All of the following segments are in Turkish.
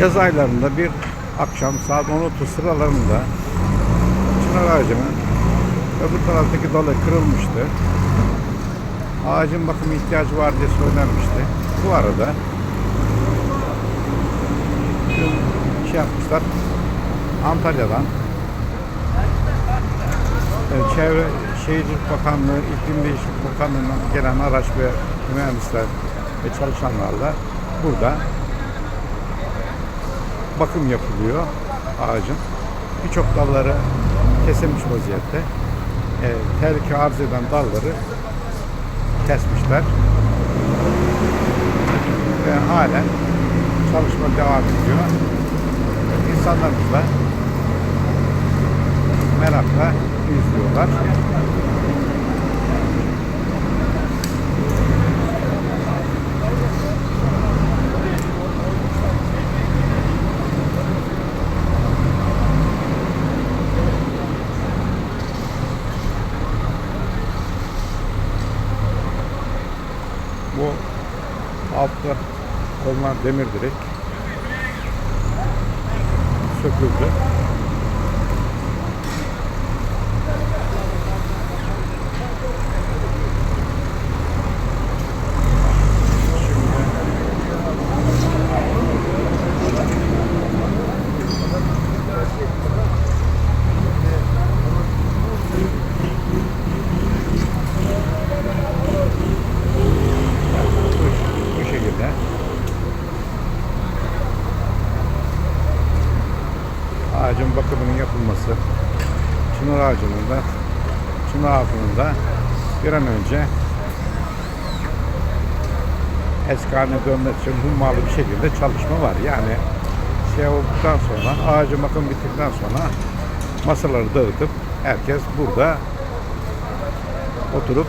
Yaz aylarında bir akşam saat 10.30 sıralarında çınar ağacının öbür taraftaki dalı kırılmıştı. Ağacın bakım ihtiyacı var diye söylenmişti. Bu arada şey yapmışlar Antalya'dan Çevre Şehircilik Bakanlığı, İklim Değişikliği Bakanlığı'ndan gelen araç ve mühendisler ve çalışanlarla burada bakım yapılıyor ağacın. Birçok dalları kesilmiş vaziyette. E, tehlike arz eden dalları kesmişler. Ve halen çalışma devam ediyor. İnsanlarımız da merakla izliyorlar. Bu altta konulan demir direk söküldü. Bu, bu şekilde. Ağacın bakımının yapılması, çınar ağacının da, çınar ağacının da bir an önce eski haline dönmesi için hummalı bir şekilde çalışma var. Yani şey olduktan sonra, ağacın bakım bittikten sonra masaları dağıtıp herkes burada oturup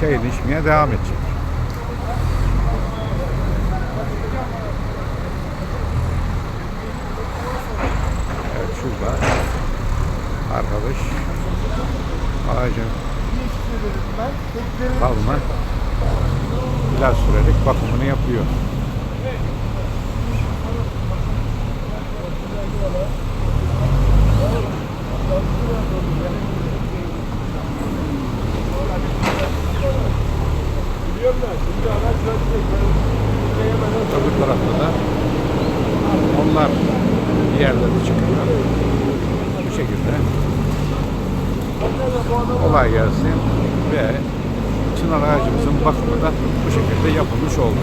çayını içmeye devam edecek. Arkadaş ağacın dalına ilaç sürerek bakımını yapıyor. Öbür tarafta da onlar bir yerlere çıkıyor. Bu şekilde kolay gelsin ve çınar ağacımızın bakımı da bu şekilde yapılmış oldu.